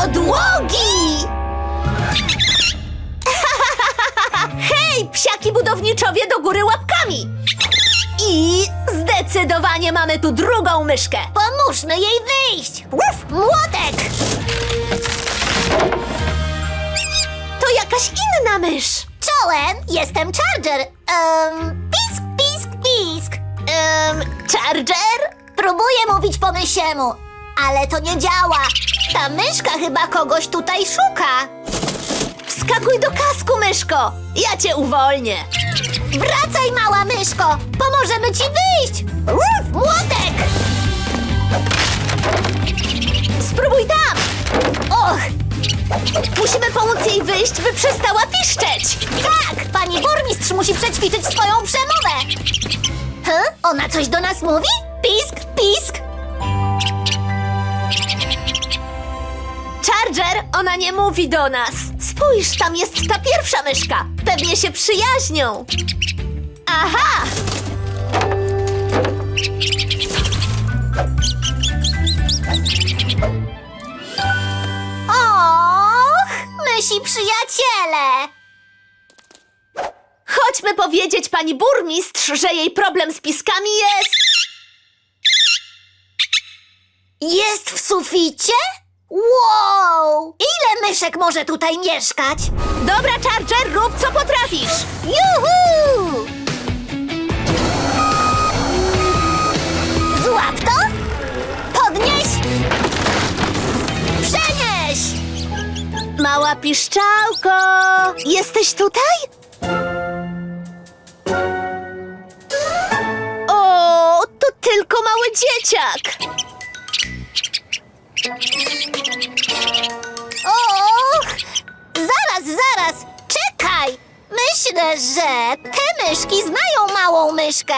podłogi! Hej, psiaki budowniczowie do góry łapkami! I zdecydowanie mamy tu drugą myszkę. Pomóżmy jej wyjść! Uf, młotek! To jakaś inna mysz. Czołem, jestem Charger. Um, pisk, pisk, pisk. Um, Charger? próbuję mówić po mysiemu, ale to nie działa. Ta myszka chyba kogoś tutaj szuka. Wskakuj do kasku, myszko. Ja cię uwolnię. Wracaj, mała myszko! Pomożemy ci wyjść! Młotek! Spróbuj tam. Och! Musimy pomóc jej wyjść, by przestała piszczeć. Tak, pani burmistrz musi przećwiczyć swoją przemowę. Huh? Ona coś do nas mówi? Pisk, pisk. Charger, ona nie mówi do nas. Spójrz, tam jest ta pierwsza myszka. Pewnie się przyjaźnią. Aha! Och, mysi przyjaciele. Chodźmy powiedzieć pani burmistrz, że jej problem z piskami jest... Jest w suficie? Wow! Ile myszek może tutaj mieszkać? Dobra, Charger, rób co potrafisz. Juhu! Złap to! Podnieś! Przenieś! Mała piszczałko, jesteś tutaj? O, to tylko mały dzieciak. Zaraz, zaraz! Czekaj! Myślę, że te myszki znają małą myszkę.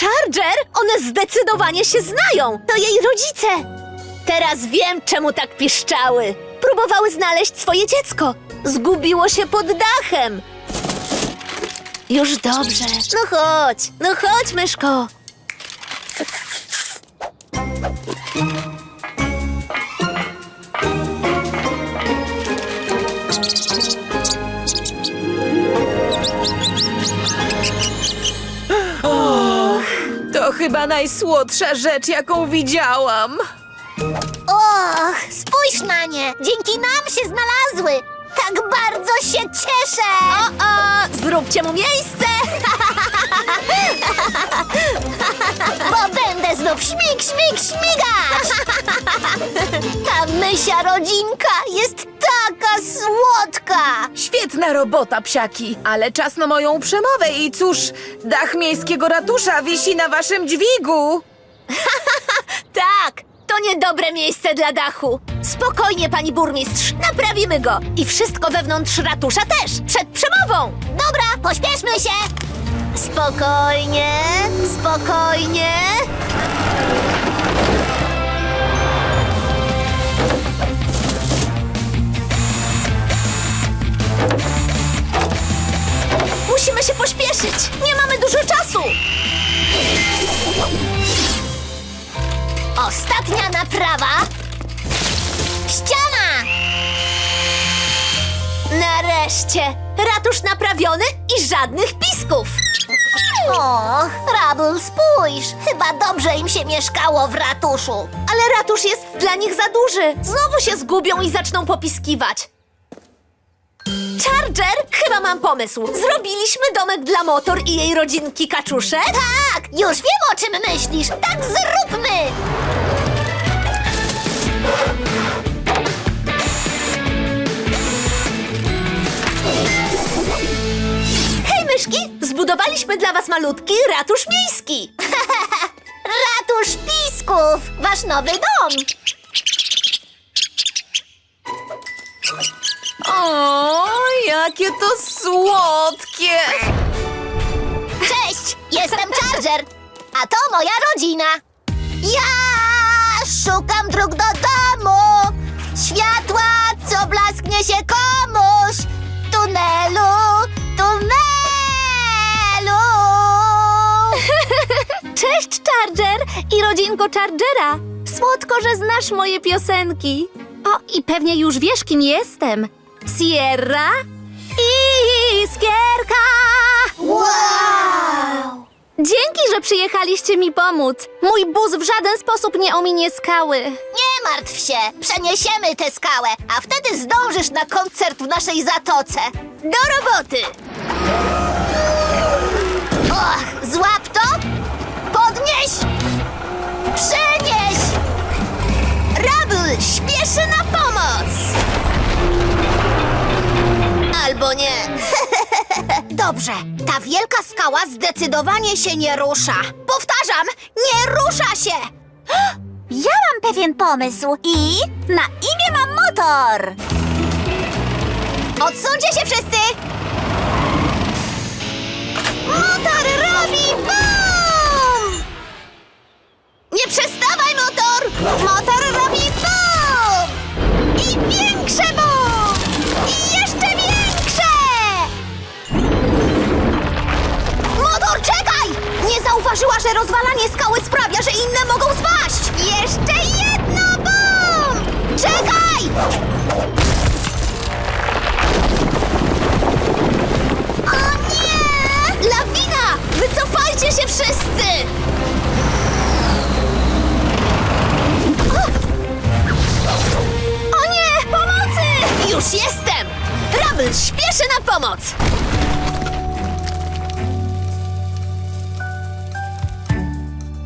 Charger, one zdecydowanie się znają. To jej rodzice. Teraz wiem, czemu tak piszczały. Próbowały znaleźć swoje dziecko. Zgubiło się pod dachem. Już dobrze. No chodź, no chodź, myszko. To chyba najsłodsza rzecz, jaką widziałam. Och, spójrz na nie! Dzięki nam się znalazły! Tak bardzo się cieszę! O, o, zróbcie mu miejsce. Bo będę znów śmig, śmig, śmigać! Ta mysia rodzinka jest taka słodka! Świetna robota, psiaki, ale czas na moją przemowę i cóż, dach miejskiego ratusza wisi na waszym dźwigu. Tak, to niedobre miejsce dla dachu. Spokojnie, pani burmistrz, naprawimy go. I wszystko wewnątrz ratusza też, przed przemową. Dobra, pośpieszmy się! Spokojnie, spokojnie. Nareszcie. Ratusz naprawiony i żadnych pisków. Och, Rabul, spójrz! Chyba dobrze im się mieszkało w ratuszu. Ale ratusz jest dla nich za duży. Znowu się zgubią i zaczną popiskiwać. Charger, chyba mam pomysł. Zrobiliśmy domek dla motor i jej rodzinki kaczuszek? Tak, już wiem o czym myślisz. Tak zróbmy! Zbudowaliśmy dla was malutki ratusz miejski. Ratusz Pisków! Wasz nowy dom! O, jakie to słodkie! Cześć, jestem Charger, a to moja rodzina. Ja szukam dróg do domu, światła, co blasknie się komuś, tunelu, tunelu. Charger! i rodzinko Chargera. Słodko, że znasz moje piosenki. O, i pewnie już wiesz, kim jestem. Sierra i Iskierka. Wow! Dzięki, że przyjechaliście mi pomóc. Mój bus w żaden sposób nie ominie skały. Nie martw się, przeniesiemy tę skałę, a wtedy zdążysz na koncert w naszej zatoce. Do roboty! Albo nie. Dobrze, ta wielka skała zdecydowanie się nie rusza. Powtarzam, nie rusza się! Ja mam pewien pomysł i na imię mam motor! Odsuńcie się wszyscy! Motor zauważyła, że rozwalanie skały sprawia, że inne mogą spaść!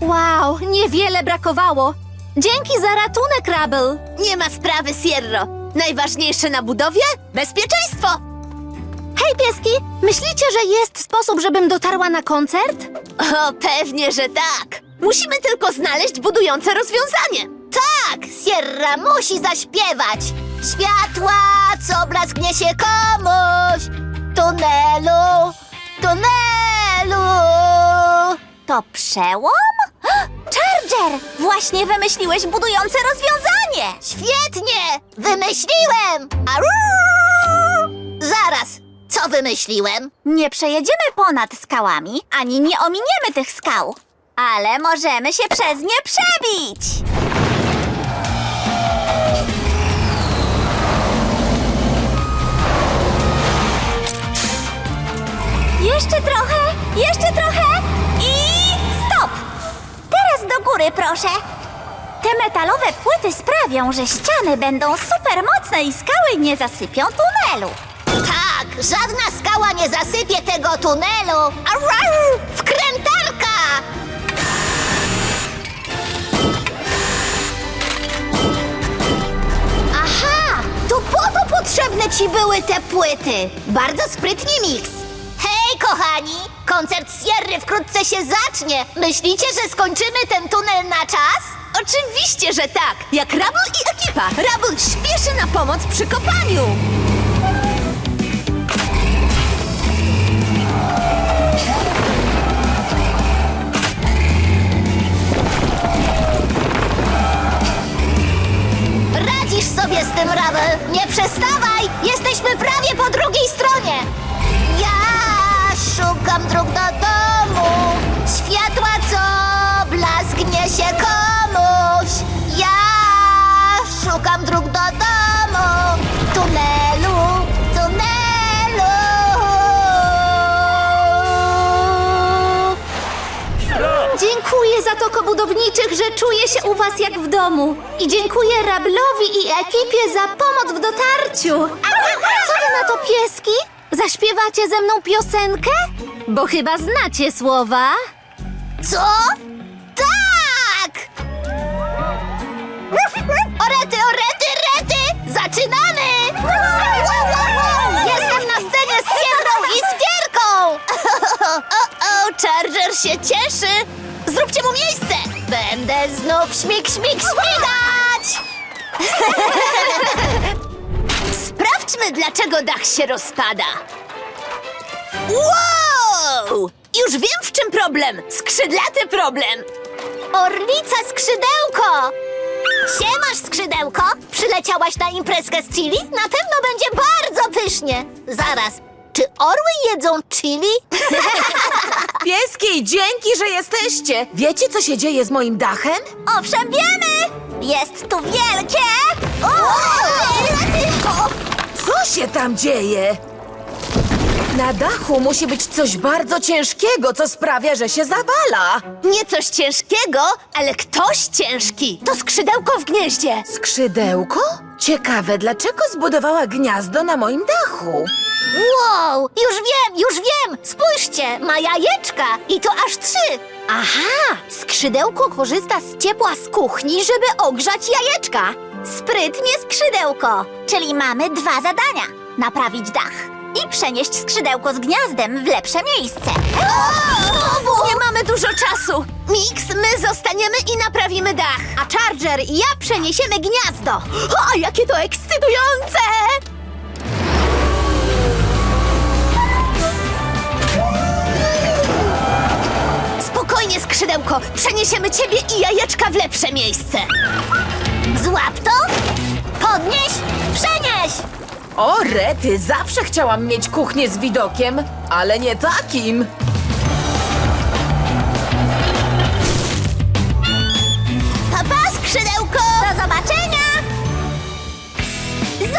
Wow, niewiele brakowało. Dzięki za ratunek, Rabel. Nie ma sprawy, Sierro. Najważniejsze na budowie? Bezpieczeństwo! Hej, pieski! Myślicie, że jest sposób, żebym dotarła na koncert? O, pewnie, że tak. Musimy tylko znaleźć budujące rozwiązanie. Tak, Sierra musi zaśpiewać. Światła, co blasknie się komuś. Tunelu, To przełom? Charger, właśnie wymyśliłeś budujące rozwiązanie. Świetnie, wymyśliłem. Aruu! Zaraz, co wymyśliłem? Nie przejedziemy ponad skałami, ani nie ominiemy tych skał, ale możemy się przez nie przebić. Jeszcze trochę, jeszcze trochę proszę. Te metalowe płyty sprawią, że ściany będą super mocne i skały nie zasypią tunelu. Tak, żadna skała nie zasypie tego tunelu. Arau! Wkrętarka! Aha, to po to potrzebne ci były te płyty. Bardzo sprytnie, Mix. Kochani! Koncert Sierry wkrótce się zacznie. Myślicie, że skończymy ten tunel na czas? Oczywiście, że tak! Jak Rabel i ekipa! Rabel śpieszy na pomoc przy kopaniu! Radzisz sobie z tym, Rabel! Nie przestawaj! Jesteśmy prawie po drugiej stronie! Szukam dróg do domu, światła, co blasknie się komuś. Ja szukam dróg do domu, tunelu, tunelu. Dziękuję za toko budowniczych, że czuję się u was jak w domu. I dziękuję Rablowi i ekipie za pomoc w dotarciu. Co wy na to, pieski? Zaśpiewacie ze mną piosenkę? Bo chyba znacie słowa. Co? Tak! Orety, orety, rety! Zaczynamy! Jestem na scenie z Sierrą i Skierką! O, Charger się cieszy! Zróbcie mu miejsce! Będę znów śmig, śmig, śmigać! Sprawdźmy, dlaczego dach się rozpada. Wow! Już wiem, w czym problem! Skrzydlaty problem! Orlica skrzydełko! Siemasz, skrzydełko! Przyleciałaś na imprezkę z chili? Na pewno będzie bardzo pysznie! Zaraz, czy orły jedzą chili? Pieski, dzięki, że jesteście! Wiecie, co się dzieje z moim dachem? Owszem, wiemy! Jest tu wielkie... O! Co się tam dzieje? Na dachu musi być coś bardzo ciężkiego, co sprawia, że się zawala. Nie coś ciężkiego, ale ktoś ciężki. To skrzydełko w gnieździe. Skrzydełko? Ciekawe, dlaczego zbudowała gniazdo na moim dachu? Wow, już wiem, już wiem! Spójrzcie, ma jajeczka i to aż trzy! Aha, skrzydełko korzysta z ciepła z kuchni, żeby ogrzać jajeczka. Sprytnie skrzydełko. Czyli mamy dwa zadania. Naprawić dach i przenieść skrzydełko z gniazdem w lepsze miejsce. Nie mamy dużo czasu. Mix, my zostaniemy i naprawimy dach. A Charger i ja przeniesiemy gniazdo. O, jakie to ekscytujące! Spokojnie, skrzydełko. Przeniesiemy ciebie i jajeczka w lepsze miejsce. Złap to, podnieś, przenieś! O, Rety, zawsze chciałam mieć kuchnię z widokiem, ale nie takim. Papa, skrzydełko! Do zobaczenia!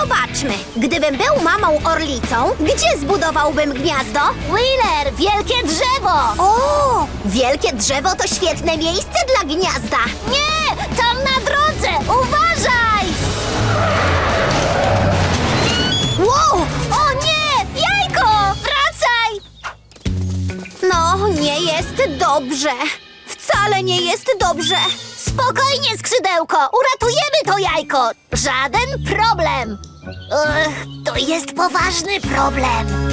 Zobaczmy. Gdybym był mamą orlicą, gdzie zbudowałbym gniazdo? Wheeler, wielkie drzewo! O! Wielkie drzewo to świetne miejsce dla gniazda. Nie, tam na drodze, uważaj! Nie jest dobrze. Wcale nie jest dobrze. Spokojnie, skrzydełko, uratujemy to jajko. Żaden problem. To jest poważny problem.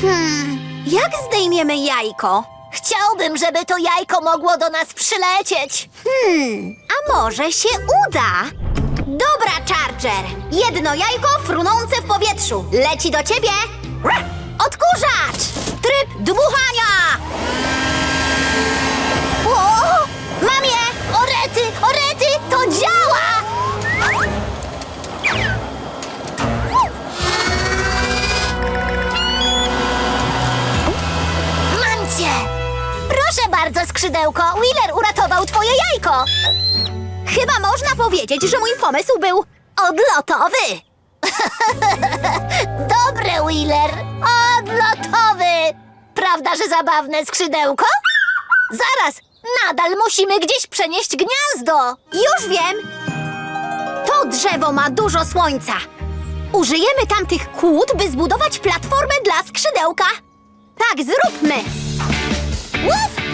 Hmm, jak zdejmiemy jajko? Chciałbym, żeby to jajko mogło do nas przylecieć. Hmm, a może się uda? Dobra, Charger. Jedno jajko frunące w powietrzu. Leci do ciebie. Odkurzacz! Tryb dmuchania! O! Mam je! Orety, orety, to działa! Mam cię! Proszę bardzo, skrzydełko, Wheeler uratował twoje jajko! Chyba można powiedzieć, że mój pomysł był odlotowy. Dobre, Wheeler, odlotowy! Prawda, że zabawne skrzydełko? Zaraz, nadal musimy gdzieś przenieść gniazdo! Już wiem. To drzewo ma dużo słońca. Użyjemy tamtych kłód, by zbudować platformę dla skrzydełka. Tak, zróbmy. Łów!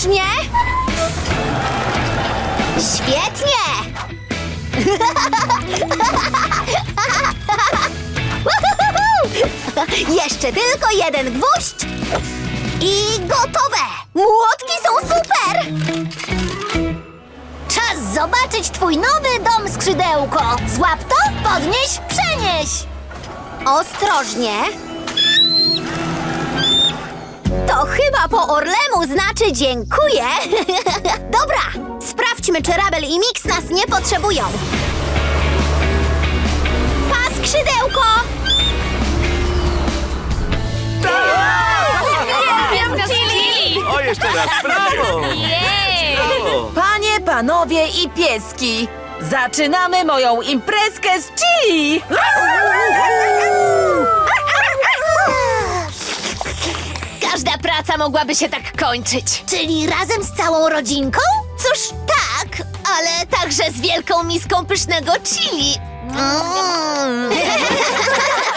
Ostrożnie. Świetnie. Jeszcze tylko jeden gwóźdź. I gotowe. Młotki są super. Czas zobaczyć twój nowy dom, skrzydełko! Złap to, podnieś, przenieś! Ostrożnie. To chyba po Orlemu znaczy dziękuję. Dobra, sprawdźmy, czy Rabel i Mix nas nie potrzebują. Pa, skrzydełko! O, jeszcze raz, brawo! Brawo! Panie, panowie i pieski, zaczynamy moją imprezkę z chili! Każda praca mogłaby się tak kończyć. Czyli razem z całą rodzinką? Cóż, tak, ale także z wielką miską pysznego chili. Mm.